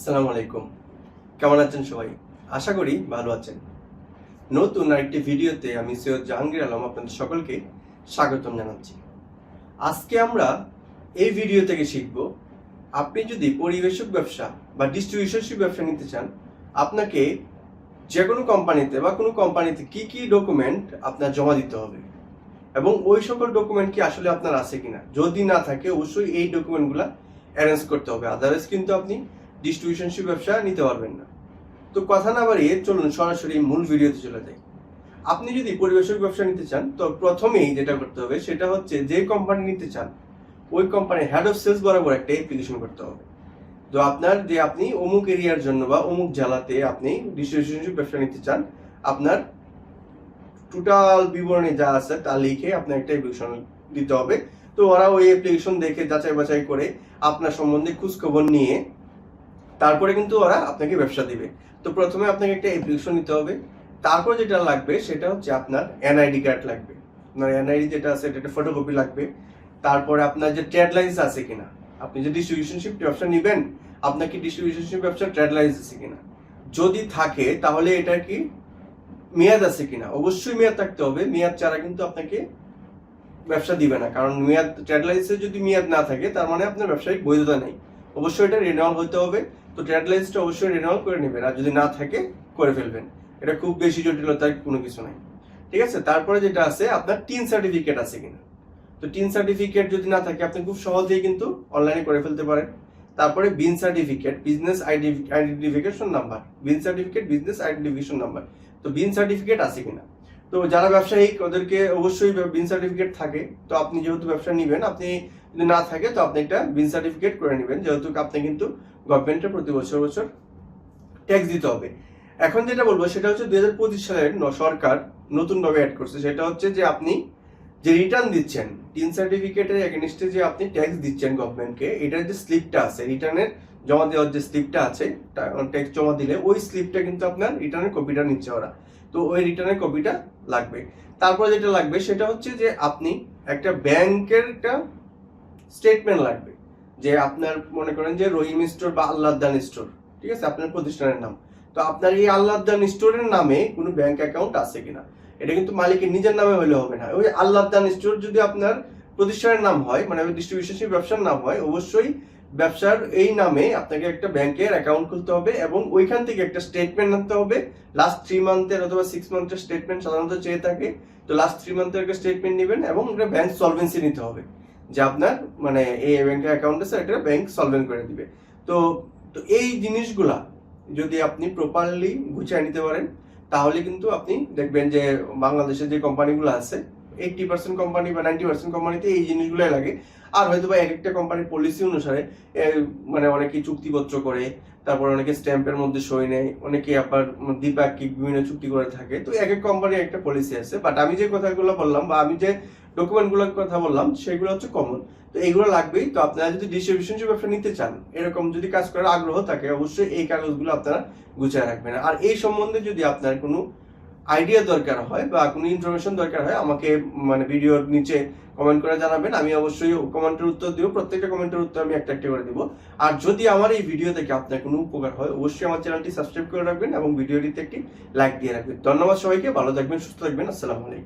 আসসালামু আলাইকুম। কেমন আছেন সবাই? আশা করি ভালো আছেন। নতুন আরেকটি ভিডিওতে আমি সৈয়দ জাহাঙ্গীর আলম আপনাদের সকলকে স্বাগতম জানাচ্ছি। আজকে আমরা এই ভিডিও থেকে শিখব, আপনি যদি পরিবেশক ব্যবসা বা ডিস্ট্রিবিউশনশিপ ব্যবসা নিতে চান, আপনাকে যে কোনো কোম্পানিতে বা কোনো কোম্পানিতে কি কি ডকুমেন্ট আপনার জমা দিতে হবে এবং ওই সকল ডকুমেন্ট কি আসলে আপনার আছে কিনা? যদি না থাকে, অবশ্যই এই ডকুমেন্টগুলো অ্যারেঞ্জ করতে হবে। আদারওয়াইজ কিন্তু আপনি ডিস্ট্রিবিউশনশিপ ব্যবসা নিতে পারবেন না। তো কথা না বাড়িয়ে চলুন সরাসরি মূল ভিডিওতে চলে যাই। আপনি যদি পরিবেশক ব্যবসা নিতে চান, তো প্রথমেই যেটা করতে হবে, সেটা হচ্ছে যে কোম্পানি নিতে চান, ওই কোম্পানির হেড অফ সেলস বরাবর একটা অ্যাপ্লিকেশন করতে হবে। তো আপনার যে আপনি অমুক এরিয়ার জন্য বা অমুক জেলাতে আপনি ডিস্ট্রিবিউশনশিপ ব্যবসা নিতে চান, আপনার টোটাল বিবরণী যা আছে তা লিখে আপনার একটা অ্যাপ্লিকেশন দিতে হবে। তো ওরা ওই অ্যাপ্লিকেশন দেখে যাচাই বাছাই করে আপনার সম্বন্ধে খোঁজখবর নিয়ে তারপরে কিন্তু ওরা আপনাকে ব্যবসা দিবে। তো প্রথমে আপনাকে একটা অ্যাপ্লিকেশন নিতে হবে। তারপর যেটা লাগবে, সেটা হচ্ছে আপনার এনআইডি কার্ড লাগবে। আপনার এনআইডি যেটা আছে এটা একটা ফটোকপি লাগবে। তারপরে আপনার যে ট্রেড লাইসেন্স আছে কিনা। আপনি যে ডিস্ট্রিবিউশনশিপ ব্যবসা নেবেন, আপনার কি ডিস্ট্রিবিউশনশিপ ব্যবসা ট্রেড লাইসেন্স আছে কিনা। যদি থাকে, তাহলে এটা কি মেয়াদ আছে কিনা। অবশ্যই মেয়াদ থাকতে হবে। মেয়াদ ছাড়া কিন্তু আপনাকে ব্যবসা দিবে না। কারণ মেয়াদ ট্রেড লাইসেন্সের যদি মেয়াদ না থাকে, তার মানে আপনার ব্যবসায়িক বৈধতা নেই। অবশ্যই এটা রিনিউয়াল হতে হবে। তো ট্রেড অবশ্যই রিনিউয়াল করে নেবেন আর যদি না থাকে, করে ফেলবেন। এটা খুব বেশি জটিলতার কোনো কিছু নাই। ঠিক আছে? তারপরে যেটা আছে, আপনার টিন সার্টিফিকেট আছে কিনা। তো টিন সার্টিফিকেট যদি না থাকে, আপনি খুব সহজেই কিন্তু অনলাইনে করে ফেলতে পারেন। তারপরে BIN certificate business identification number BIN certificate business identification number তো বিন সার্টিফিকেট আছে কিনা? তো যারা ব্যবসায়িক, ওদেরকে অবশ্যই বিন সার্টিফিকেট থাকে। তো আপনি যেহেতু ব্যবসা নেবেন, আপনি যদি না থাকে, তো আপনি একটা বিন সার্টিফিকেট করে নেবেন। যেহেতু আপনি কিন্তু গভর্নমেন্টের প্রতি বছর বছর ট্যাক্স দিতে হবে। এখন যেটা বলব, সেটা হচ্ছে দুই হাজার পঁচিশ সালের সরকার নতুন ভাবে অ্যাড করছে। সেটা হচ্ছে যে আপনি যে রিটার্ন দিচ্ছেন টিন সার্টিফিকেটের এগেনস্টে যে আপনি ট্যাক্স দিচ্ছেন গভর্নমেন্টকে এটার যে স্লিপটা আছে রিটার্নের জমা দেওয়ার যে স্লিপটা আছে ট্যাক্স জমা দিলে ওই স্লিপটা কিন্তু আপনার রিটার্নের কপিটা নিচ্ছে ওরা। তো ওই রিটার্নের কপিটা লাগবে। তারপর যেটা লাগবে, সেটা হচ্ছে যে আপনি একটা ব্যাংকের একটা স্টেটমেন্ট লাগবে। যে আপনার মনে করেন যে রহিম স্টোর বা আল্লাহদান স্টোর, ঠিক আছে? আপনার প্রতিষ্ঠানের নাম। তো আপনার এই আল্লাহদান স্টোরের নামে কোনো ব্যাংক অ্যাকাউন্ট আছে কিনা? এটা কিন্তু মালিকের নিজের নামে হলে হবে না। ওই আল্লাহদান স্টোর যদি আপনার প্রতিষ্ঠানের নাম হয় মানে ডিস্ট্রিবিউশনশিপ ব্যবসার নাম হয়, অবশ্যই ব্যবসার এই নামে আপনাকে একটা ব্যাংকের অ্যাকাউন্ট খুলতে হবে এবং ওইখান থেকে একটা স্টেটমেন্ট আনতে হবে। লাস্ট থ্রি মান্থের অথবা সিক্স মান্থের স্টেটমেন্ট সাধারণত চেয়ে থাকে। তো লাস্ট থ্রি মান্থের একটা স্টেটমেন্ট নেবেন এবং একটা ব্যাংক সলভেন্সি নিতে হবে। যে আপনার মানে এই ব্যাংকের অ্যাকাউন্ট আছে এটা ব্যাংক সলভেন্ট করে দিবে। তো তো এই জিনিসগুলা যদি আপনি প্রপারলি গুছিয়ে নিতে পারেন, তাহলে কিন্তু আপনি দেখবেন যে বাংলাদেশের যে কোম্পানিগুলো আছে এইটটি পার্সেন্ট কোম্পানি বা নাইনটি পার্সেন্ট কোম্পানিতে এই জিনিসগুলোই লাগে। আর হয়তো বা এক একটা কোম্পানির পলিসি অনুসারে মানে অনেকে চুক্তিপত্র করে, তারপর অনেকে স্ট্যাম্পের মধ্যে সই নেয়, অনেকে আবার দ্বিপাক্ষিক বিভিন্ন চুক্তি করে থাকে। তো এক এক কোম্পানির একটা পলিসি আছে। বাট আমি যে কথাগুলো বললাম বা আমি যে ডকুমেন্টগুলোর কথা বললাম, সেগুলো হচ্ছে কমন তো এইগুলো লাগবেই। তো আপনারা যদি ডিস্ট্রিবিউশন ব্যবসা নিতে চান, এরকম যদি কাজ করার আগ্রহ থাকে, অবশ্যই এই কাগজগুলো আপনারা গুছিয়ে রাখবেন। আর এই সম্বন্ধে যদি আপনার কোনো আইডিয়া দরকার হয় বা কোনো ইনফরমেশন দরকার হয়, আমাকে মানে ভিডিওর নিচে কমেন্ট করে জানাবেন। আমি অবশ্যই কমেন্টের উত্তর দিব। প্রত্যেকটা কমেন্টের উত্তর আমি একটা একটা করে দিব। আর যদি আমার এই ভিডিও থেকে আপনার কোনো উপকার হয়, অবশ্যই আমার চ্যানেলটি সাবস্ক্রাইব করে রাখবেন এবং ভিডিওটিতে একটি লাইক দিয়ে রাখবেন। ধন্যবাদ সবাইকে। ভালো থাকবেন, সুস্থ থাকবেন। আসসালামু আলাইকুম।